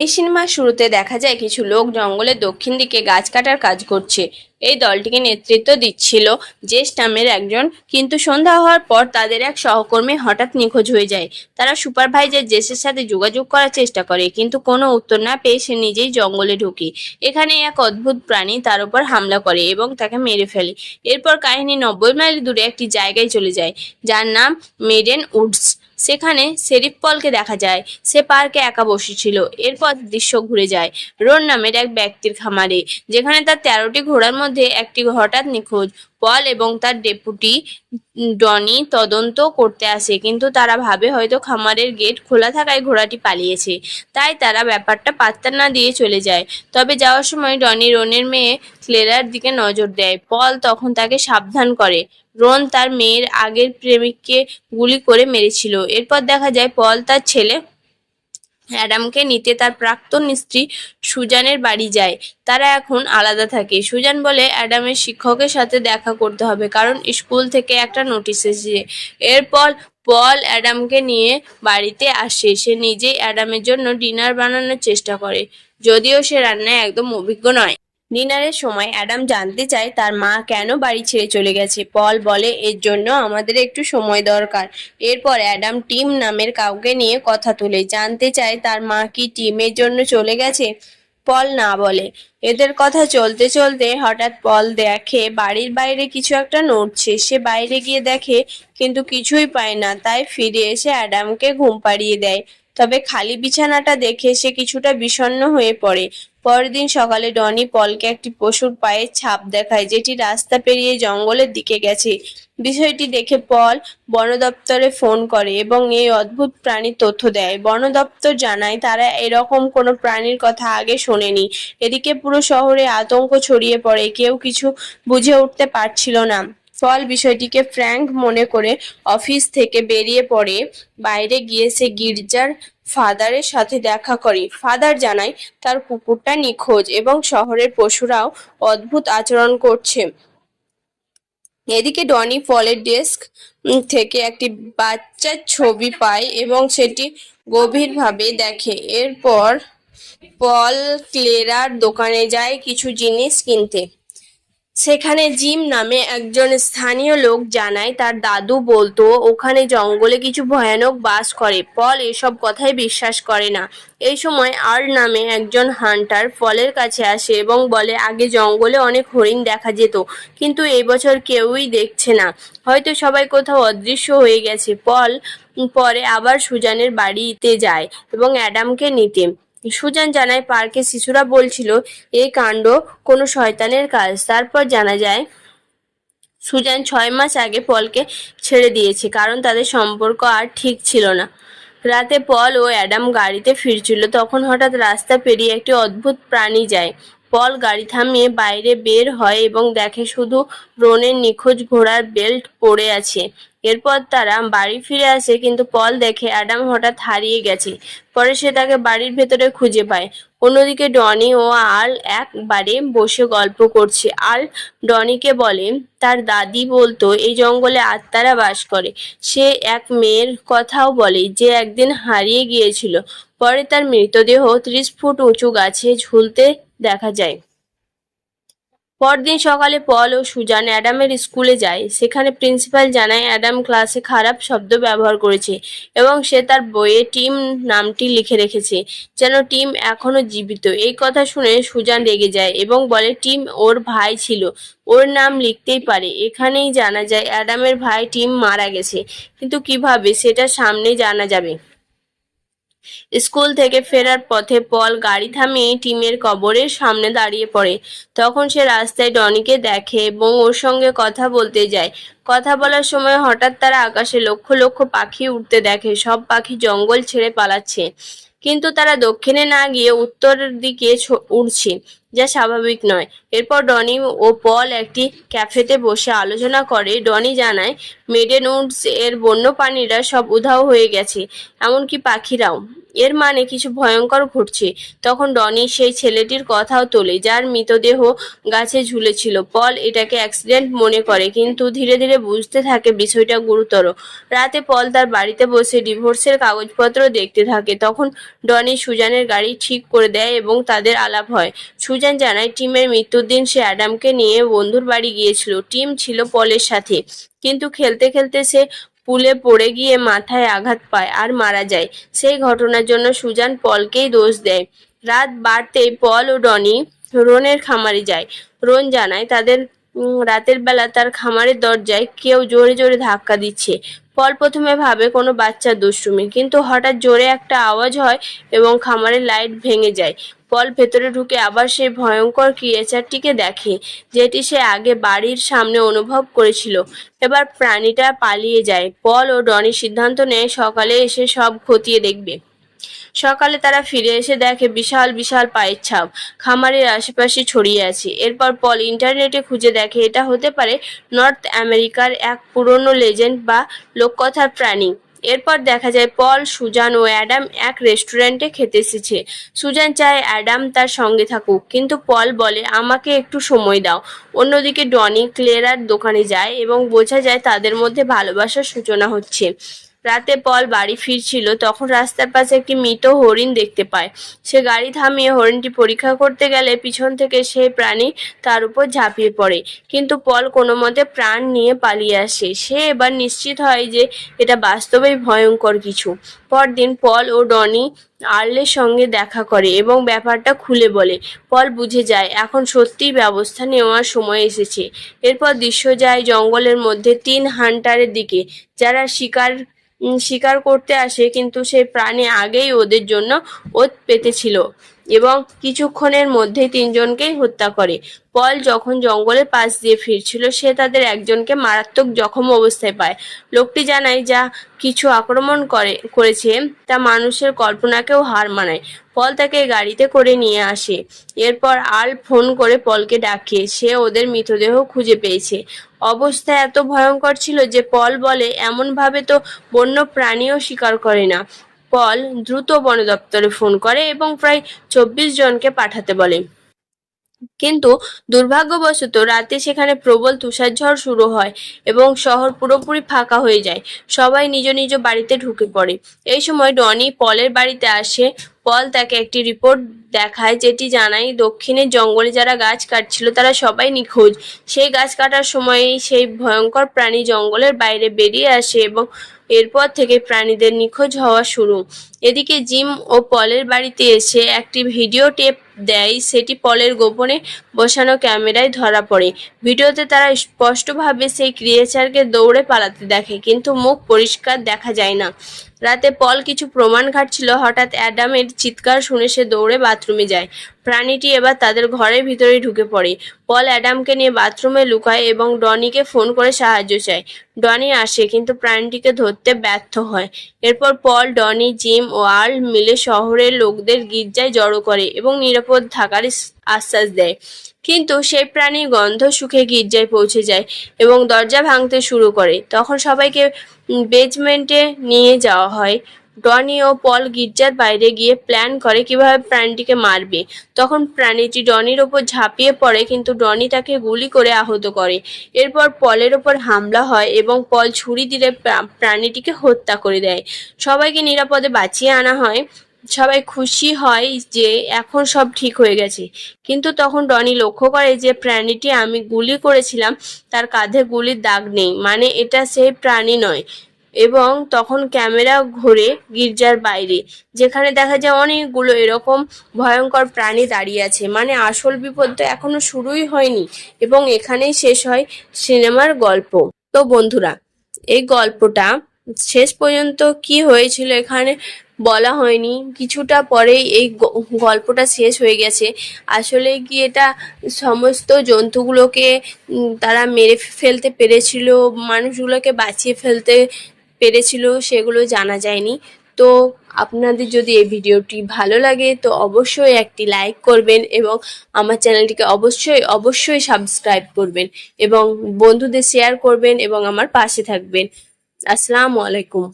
এই সিনেমার শুরুতে দেখা যায় কিছু লোক জঙ্গলের দক্ষিণ দিকে গাছ কাটার কাজ করছে। এই দলটিকে নেতৃত্ব দিচ্ছিল জেস নামের একজন। কিন্তু সন্ধ্যা হওয়ার পর তাদের এক সহকর্মী হঠাৎ নিখোঁজ হয়ে যায়। তারা সুপারভাইজার জেসের সাথে যোগাযোগ করার চেষ্টা করে, কিন্তু কোনো উত্তর না পেয়ে সে নিজেই জঙ্গলে ঢুকে। এখানে এক অদ্ভুত প্রাণী তার উপর হামলা করে এবং তাকে মেরে ফেলে। এরপর কাহিনী নব্বই মাইল দূরে একটি জায়গায় চলে যায়, যার নাম মেডেন উডস। সেখানে শেরিফ পলকে দেখা যায়, সে পার্কে একা বসেছিল। এরপর দৃশ্য ঘুরে যায়। রোন নামের এক ব্যক্তির খামারে, যেখানে তার তেরোটি ঘোড়ার একটি হঠাৎ নিখোঁজ পল এবং তার ডেপুটি ডনি তদন্ত করতে আসে, কিন্তু তারা ভাবে হয়তো খামারের গেট খোলা থাকায় ঘোড়াটি পালিয়েছে, তাই তারা ব্যাপারটা পাত্তা না দিয়ে চলে যায়। তবে যাওয়ার সময় ডনি রনের মেয়ে ক্লেরার দিকে নজর দেয়। পল তখন তাকে সাবধান করে। রোন তার মেয়ের আগের প্রেমিককে গুলি করে মেরেছিল। এরপর দেখা যায় পল তার ছেলে অ্যাডামকে নিতে তার প্রাক্তন স্ত্রী সুজানের বাড়ি যায়। তারা এখন আলাদা থাকে। সুজান বলে, অ্যাডামের শিক্ষকের সাথে দেখা করতে হবে, কারণ স্কুল থেকে একটা নোটিশ এসেছে। এরপর পল অ্যাডামকে নিয়ে বাড়িতে আসে। সে নিজেই অ্যাডামের জন্য ডিনার বানানোর চেষ্টা করে। যদিও সে রান্নায় একদম অভিজ্ঞ নয়। ডিনারের সময় অ্যাডাম জানতে চায় তার মা কেন বাড়ি ছেড়ে চলে গেছে। পল বলে, এর জন্য আমাদের একটু সময় দরকার। এরপর অ্যাডাম টিম নামের কাউকে নিয়ে কথা তুলে, জানতে চায় তার মা কি টিমের জন্য চলে গেছে? পল না বলে। এদের কথা চলতে চলতে হঠাৎ পল দেখে বাড়ির বাইরে কিছু একটা নড়ছে। সে বাইরে গিয়ে দেখে, কিন্তু কিছুই পায় না। তাই ফিরে এসে অ্যাডামকে ঘুম পাড়িয়ে দেয়। তবে খালি বিছানাটা দেখে সে কিছুটা বিষণ্ণ হয়ে পড়ে। পরের দিন সকালে ডনি পলকে একটি পশুর পায়ের ছাপ দেখায়, যেটি রাস্তা পেরিয়ে জঙ্গলের দিকে গেছে। বিষয়টি দেখে পল বন দপ্তরে ফোন করে এবং এই অদ্ভুত প্রাণীর তথ্য দেয়। বন দপ্তর জানায়, তারা এরকম কোনো প্রাণীর কথা আগে শোনেনি। এদিকে পুরো শহরে আতঙ্ক ছড়িয়ে পড়ে, কেউ কিছু বুঝে উঠতে পারছিল না। ফল বিষয়টিকে ফ্র্যাঙ্ক মনে করে অফিস থেকে বেরিয়ে পড়ে, বাইরে গিয়ে সে গির্জার ফাদারের সাথে দেখা করে। ফাদার জানায়, তার কুকুরটা নিখোঁজ এবং শহরের পশুরাও অদ্ভুত আচরণ করছে। এদিকে ডনি ফলের ডেস্ক থেকে একটি বাচ্চার ছবি পায় এবং সেটি গভীরভাবে দেখে। এরপর পল ক্লেরার দোকানে যায় কিছু জিনিস কিনতে। সেখানে জিম নামে একজন স্থানীয় লোক জানায়, তার দাদু বলতো, ওখানে জঙ্গলে কিছু ভয়ানক বাস করে, পল এসব কথাই বিশ্বাস করে না। এই সময় আর নামে একজন হান্টার ফলের কাছে আসে এবং বলে, আগে জঙ্গলে অনেক হরিণ দেখা যেত, কিন্তু এই বছর কেউই দেখছে না। হয়তো সবাই কোথাও অদৃশ্য হয়ে গেছে। পল পরে আবার সুজানের বাড়িতে যায় এবং অ্যাডামকে নিতে। সুজান জানায় পার্কে শিশুরা বলছিল, এই কাণ্ড কোনো শয়তানের কাজ। তারপর জানা যায়, সুজান ছয় মাস আগে পলকে ছেড়ে দিয়েছে, কারণ তাদের সম্পর্ক আর ঠিক ছিল না। রাতে পল ও অ্যাডাম গাড়িতে ফিরছিল, তখন হঠাৎ রাস্তা পেরিয়ে একটি অদ্ভুত প্রাণী যায়। পল গাড়ি থামিয়ে বাইরে বের হয় এবং দেখে শুধু রোনের নিখোঁজ ঘোড়ার বেল্ট পড়ে আছে। এরপর তারা বাড়ি ফিরে আসে, কিন্তু পল দেখে অ্যাডাম হঠাৎ হারিয়ে গেছে। পরে সে তাকে বাড়ির ভেতরে খুঁজে পায়। অন্যদিকে ডনি ও আল একবারে বসে গল্প করছে। আল ডনিকে বলে, তার দাদি বলতো, এই জঙ্গলে আত্মারা বাস করে। সে এক মেয়ের কথাও বলে, যে একদিন হারিয়ে গিয়েছিল। পরে তার মৃতদেহ ত্রিশ ফুট উঁচু গাছে ঝুলতে দেখা যায়। পরদিন সকালে পল ও সুজান অ্যাডামের স্কুলে যায়। সেখানে প্রিন্সিপাল জানায়, অ্যাডাম ক্লাসে খারাপ শব্দ ব্যবহার করেছে এবং সে তার বইয়ে টিম নামটি লিখে রেখেছে, যেন টিম এখনও জীবিত। এই কথা শুনে সুজান রেগে যায় এবং বলে, টিম ওর ভাই ছিল, ওর নাম লিখতেই পারে। এখানেই জানা যায়, অ্যাডামের ভাই টিম মারা গেছে। কিন্তু কীভাবে, সেটা সামনে জানা যাবে। স্কুল থেকে ফেরার পথে পল গাড়ি থামিয়ে টিমের কবরের সামনে দাঁড়িয়ে পড়ে। তখন সে রাস্তায় ডনিকে দেখে এবং ওর সঙ্গে কথা বলতে যায়। কথা বলার সময় হঠাৎ তারা আকাশে লক্ষ লক্ষ পাখি উঠতে দেখে। সব পাখি জঙ্গল ছেড়ে পালাচ্ছে। কিন্তু তারা দক্ষিণে না গিয়ে উত্তরের দিকে উড়ছে, যা স্বাভাবিক নয়। এরপর ডনি ও পল একটি ক্যাফেতে বসে আলোচনা করে। ডনি জানায় মেডেন উডস এর বন্য বন্যপ্রাণীরা সব উধাও হয়ে গেছে, এমনকি পাখিরাও। এর মানে কিছু ভয়ঙ্কর ঘটছে। তখন ডনি সেই ছেলেটির কথাও তোলে, যার মৃতদেহ গাছে ঝুলেছিল। পল এটাকে অ্যাক্সিডেন্ট মনে করে, কিন্তু ধীরে ধীরে বুঝতে থাকে বিষয়টা গুরুতর। রাতে পল তার বাড়িতে বসে ডিভোর্সের কাগজপত্র দেখতে থাকে। তখন ডনি সুজানের গাড়ি ঠিক করে দেয় এবং তাদের আলাপ হয়। সুজান জানায়, টিমের মৃত্যুর দিন সে অ্যাডামকে নিয়ে বন্ধুর বাড়ি গিয়েছিল। টিম ছিল পলের সাথে। কিন্তু খেলতে খেলতে সে পুলে পড়ে গিয়ে মাথায় আঘাত পায় আর মারা যায়। সেই ঘটনার জন্য সুজান পলকেই দোষ দেয়। রাত বাড়তেই পল ও ডনি রোনের খামারে যায়। রোন জানায়, তাদের রাতের বেলা তার খামারের দরজায় কেউ জোরে জোরে ধাক্কা দিচ্ছে। পল প্রথমে ভাবে কোনো বাচ্চার দুষ্টুমি। কিন্তু হঠাৎ জোরে একটা আওয়াজ হয় এবং খামারের লাইট ভেঙে যায়। পল ভেতরে ঢুকে আবার সেই ভয়ঙ্কর ক্রিয়েচারটিকে দেখে, যেটি সে আগে বাড়ির সামনে অনুভব করেছিল। এবার প্রাণীটা পালিয়ে যায়। পল ও ডনি সিদ্ধান্ত নেয় সকালে এসে সব খতিয়ে দেখবে। সকালে তারা ফিরে এসে দেখে বিশাল বিশাল পায়ের ছাপ। খামারের আশেপাশে ছড়িয়ে আছে। এরপর পল ইন্টারনেটে খুঁজে দেখে এটা হতে পারে নর্থ আমেরিকার এক পুরনো লেজেন্ড বা লোককথার প্রাণী। এরপর দেখা যায় পল, সুজান ও অ্যাডাম এক রেস্টুরেন্টে খেতে এসেছে। সুজান চায় অ্যাডাম তার সঙ্গে থাকুক, কিন্তু পল বলে, আমাকে একটু সময় দাও। অন্যদিকে ডনি ক্লেরার দোকানে যায় এবং বোঝা যায় তাদের মধ্যে ভালোবাসার সূচনা হচ্ছে। রাতে পল বাড়ি ফিরছিল, তখন রাস্তার পাশে একটি মৃত হরিণ দেখতে পায়। সে গাড়ি থামিয়ে হরিণটি পরীক্ষা করতে গেলে পিছন থেকে সেই প্রাণী তার উপর ঝাঁপিয়ে পড়ে। কিন্তু পল কোনো মতে প্রাণ নিয়ে পালিয়ে আসে। সে এবার নিশ্চিত হয় যে এটা বাস্তবেই ভয়ঙ্কর কিছু। পরদিন পল ও ডনি আর্লের সঙ্গে দেখা করে এবং ব্যাপারটা খুলে বলে। পল বুঝে যায়, এখন সত্যিই ব্যবস্থা নেওয়ার সময় এসেছে। এরপর দৃশ্য যায় জঙ্গলের মধ্যে তিন হান্টারের দিকে, যারা শিকার শিকার করতে আসে, কিন্তু সেই প্রাণী আগেই ওদের জন্য ওত পেতেছিল এবং কিছুক্ষণের মধ্যে তিনজনকেই হত্যা করে। পল যখন জঙ্গলের পাশ দিয়ে ফিরছিল, সে তাদের একজনকে মারাত্মক জখম অবস্থায় পায়। লোকটি জানায়, যা কিছু আক্রমণ করে, করেছে, তা মানুষের কল্পনাকেও হার মানায়। পল তাকে গাড়িতে করে নিয়ে আসে। এরপর আল ফোন করে পলকে ডাকে। সে ওদের মৃতদেহ খুঁজে পেয়েছে। অবস্থা এত ভয়ঙ্কর ছিল যে পল বলে, এমনভাবে তো বন্য প্রাণীও শিকার করে না। পল দ্রুত বন দপ্তরে ফোন করে এবং প্রায় চব্বিশ জনকে পাঠাতে বলে। কিন্তু দুর্ভাগ্যবশত রাতে সেখানে প্রবল তুষারঝড় শুরু হয় এবং শহর পুরোপুরি ফাঁকা হয়ে যায়। সবাই নিজ নিজ বাড়িতে ঢুকে পড়ে। এই সময় ডনি পলের বাড়িতে আসে। পল তাকে একটি রিপোর্ট দেখায় যেটি জানায় দক্ষিণের জঙ্গলে যারা গাছ কাটছিল তারা সবাই নিখোঁজ। সেই গাছ কাটার সময়ই সেই ভয়ঙ্কর প্রাণী জঙ্গলের বাইরে বেরিয়ে আসে এবং এরপর থেকে প্রাণীদের নিখোঁজ হওয়া শুরু। এদিকে জিম ও পলের বাড়িতে এসে একটি ভিডিও টেপ দেয়। সেটি পলের গোপনে বসানো ক্যামেরায় ধরা পড়ে। ভিডিওতে তারা স্পষ্টভাবে সেই ক্রিয়েচারকে দৌড়ে পালাতে দেখে, কিন্তু মুখ পরিষ্কার দেখা যায় না। রাতে পল কিছু প্রমাণ ঘাটছিল। হঠাৎ অ্যাডামের চিৎকার শুনে সে দৌড়ে বাথরুমে যায়। প্রাণীটি এবার তাদের ঘরের ভিতরে ঢুকে পড়ে। পল অ্যাডামকে নিয়ে বাথরুমে লুকায় এবং ডনিকে ফোন করে সাহায্য চায়। ডনি আসে, কিন্তু প্রাণীটিকে ধরতে ব্যর্থ হয়। এরপর পল, ডনি, জিম ও আর্ল মিলে শহরের লোকদের গির্জায় জড়ো করে এবং নিরাপদ থাকার আশ্বাস দেয়। কিন্তু সেই প্রাণীর গন্ধ সুখে গির্জায় পৌঁছে যায় এবং দরজা ভাঙতে শুরু করে। তখন সবাইকে বেজমেন্টে নিয়ে যাওয়া হয়। ডনি ও পল গির্জার বাইরে গিয়ে প্ল্যান করে কীভাবে প্রাণীটিকে মারবে। তখন প্রাণীটি ডনির ওপর ঝাঁপিয়ে পড়ে, কিন্তু ডনি তাকে গুলি করে আহত করে। এরপর পলের ওপর হামলা হয় এবং পল ছুরি দিলে প্রাণীটিকে হত্যা করে দেয়। সবাইকে নিরাপদে বাঁচিয়ে আনা হয়। সবাই খুশি হয় যে এখন সব ঠিক হয়ে গেছে। কিন্তু তখন ডনি লক্ষ্য করে যে প্রাণীটি আমি গুলি করেছিলাম, তার কাঁধে গুলির দাগ নেই। মানে এটা সেই প্রাণী নয়। এবং তখন ক্যামেরা ঘুরে গির্জার বাইরে, যেখানে দেখা যায় অনেকগুলো এরকম ভয়ঙ্কর প্রাণী দাঁড়িয়ে আছে। মানে আসল বিপদ তো এখনও শুরুই হয়নি এবং এখানেই শেষ হয় সিনেমার গল্প। তো বন্ধুরা, এই গল্পটা শেষ পর্যন্ত কি হয়েছিল এখানে বলা হয়নি। কিছুটা পরেই এই গল্পটা শেষ হয়ে গেছে। আসলে কি এটা সমস্ত জন্তুগুলোকে তারা মেরে ফেলতে পেরেছিল, মানুষগুলোকে বাঁচিয়ে ফেলতে পেরেছিল সেগুলো জানা যায়নি। তো আপনাদের যদি এই ভিডিওটি ভালো লাগে, তো অবশ্যই একটি লাইক করবেন এবং আমার চ্যানেলটিকে অবশ্যই অবশ্যই সাবস্ক্রাইব করবেন এবং বন্ধুদের শেয়ার করবেন এবং আমার পাশে থাকবেন। আসসালামু আলাইকুম।